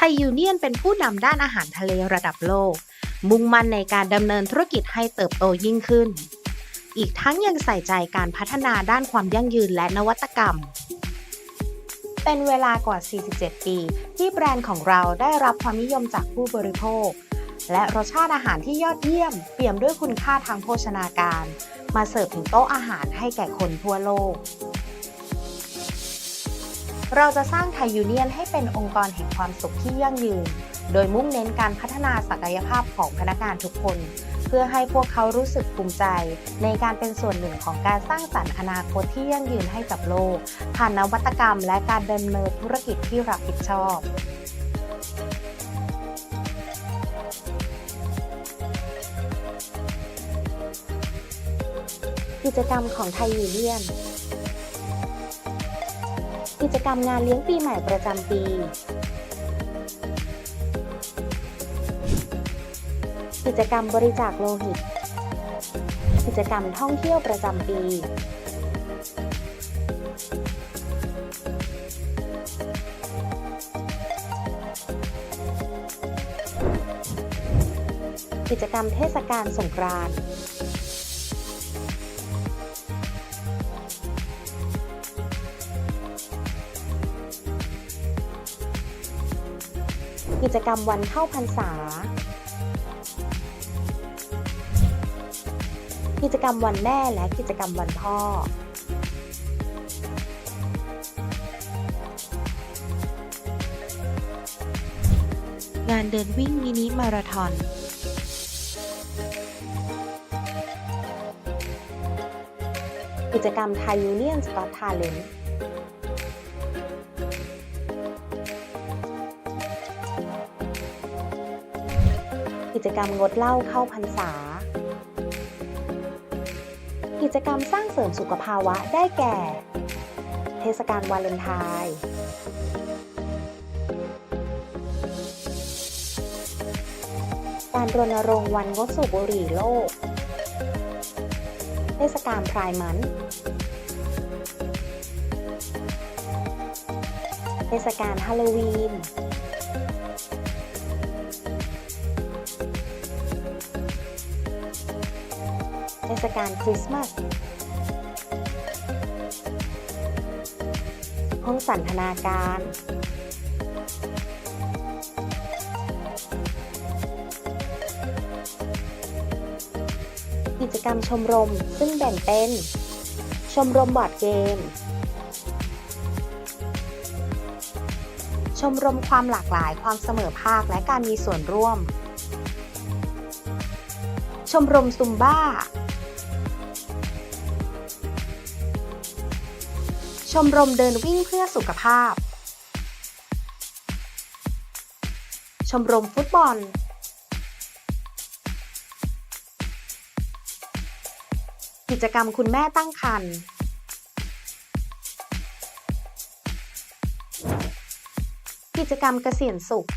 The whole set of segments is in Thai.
ไทยยูเนียนเป็นผู้นำด้านอาหารทะเลระดับโลก มุ่งมั่นในการดำเนินธุรกิจให้เติบโตยิ่งขึ้น อีกทั้งยังใส่ใจการพัฒนาด้านความยั่งยืนและนวัตกรรม เป็นเวลากว่า 47 ปี ที่แบรนด์ของเราได้รับความนิยมจากผู้บริโภค และรสชาติอาหารที่ยอดเยี่ยม เปี่ยมด้วยคุณค่าทางโภชนาการ มาเสิร์ฟถึงโต๊ะอาหารให้แก่คนทั่วโลก เราจะสร้างไทยยูเนียนให้เป็นองค์กรแห่งความสุขที่ยั่งยืน โดยมุ่งเน้นการพัฒนาศักยภาพของพนักงานทุกคน เพื่อให้พวกเขารู้สึกภูมิใจ ในการเป็นส่วนหนึ่งของการสร้างสรรค์อนาคตที่ยั่งยืนให้กับโลก ผ่านนวัตกรรมและการดำเนินธุรกิจที่รับผิดชอบกิจกรรมของไทยยูเนียน กิจกรรมงานเลี้ยงปีใหม่ประจำปี กิจกรรมบริจาคโลหิต กิจกรรมท่องเที่ยวประจำปี กิจกรรมเทศกาลสงกรานต์ กิจกรรมวันเข้าพรรษา กิจกรรมวันแม่และกิจกรรมวันพ่อ งานเดินวิ่งมินิมาราธอนกิจกรรมไทยยูเนียนสกอตทาเลน กิจกรรมงดเหล้าเข้าพรรษา กิจกรรมสร้างเสริมสุขภาวะได้แก่ เทศกาลวาเลนไทน์การรณรงค์วันงดสูบบุหรี่โลก เทศกาลพรายมัน เทศกาลฮาโลวีน เทศกาลคริสต์มาสห้องสันทนาการ กิจกรรมชมรมซึ่งแบ่งเป็น ชมรมบอร์ดเกม ชมรมความหลากหลายความเสมอภาคและการมีส่วนร่วม ชมรมซุมบ้า มรมเดินวิ่งเพื่อสุขภาพ ชมรมฟุตบอล กิจกรรมคุณแม่ตั้งครรภ์กิจกรรมเกษียณสุข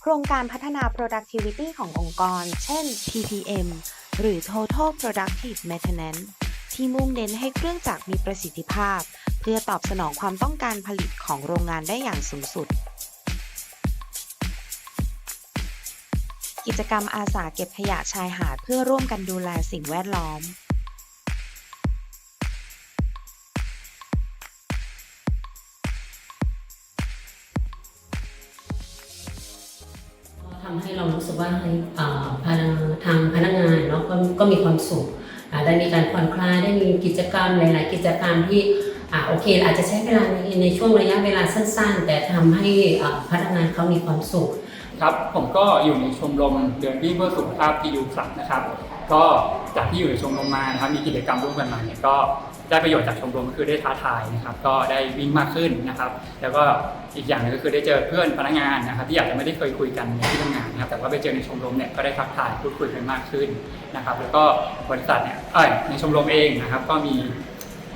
โครงการพัฒนา productivity ขององค์กร เช่น TPM หรือ Total Productive Maintenance ที่มุ่งเน้นให้เครื่องจักรมีประสิทธิภาพ เพื่อตอบสนองความต้องการผลิตของโรงงานได้อย่างสูงสุด กิจกรรมอาสาเก็บขยะชายหาดเพื่อร่วมกันดูแลสิ่งแวดล้อม ทำให้เรารู้สึกว่าพนักทางพนักงานเนาะก็ก็มีความสุขได้มีการผ่อนคลายได้มีกิจกรรมหลาย ๆ กิจกรรมที่อ่าโอเค อาจจะใช้เวลาในในช่วงระยะเวลาสั้น ๆ แต่ทำให้พนักงานเขามีความสุขครับผมก็อยู่ในชมรมเดินวิ่งเพื่อสุขภาพที่ยูคลับนะครับ ก็จากที่อยู่ในชมรมมานะครับมีกิจกรรมร่วมกันมาเนี่ยก็ ได้ประโยชน์จากชมรมก็คือได้ท้าทายนะครับ ก็ได้วิ่งมากขึ้นนะครับ แล้วก็อีกอย่างหนึงก็คือได้เจอเพื่อนพนักงานนะครับ ที่อาจจะไม่ได้เคยคุยกันในที่ทำงานนะครับ แต่ว่าไปเจอในชมรมเนี่ยก็ได้ทักทายพูดคุยกันมากขึ้นนะครับ แล้วก็บริษัทเนี่ยในชมรมเองนะครับ ก็มี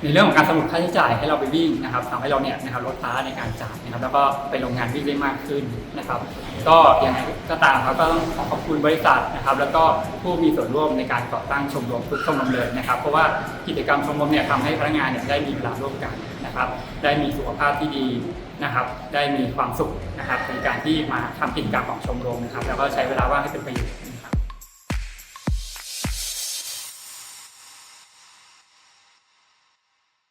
ในเรื่องของการสรุปค่าใช้จ่ายให้เราไปวิ่งนะครับทำให้เราเนี่ยนะครับลดภาในการจ่ายนะครับแล้วก็ไปลงงานวิ่งได้มากขึ้นนะครับ ก็ยังไงก็ตามครับก็ต้องขอขอบคุณบริษัทนะครับ แล้วก็ผู้มีส่วนร่วมในการก่อตั้งชมรมทุกชมรมเลยนะครับ เพราะว่ากิจกรรมชมรมเนี่ยทำให้พนักงานเนี่ยได้มีเวลาร่วมกันนะครับ ได้มีสุขภาพที่ดีนะครับ ได้มีความสุขนะครับในการที่มาทำกิจกรรมของชมรมนะครับ แล้วก็ใช้เวลาว่างให้เป็นประโยชน์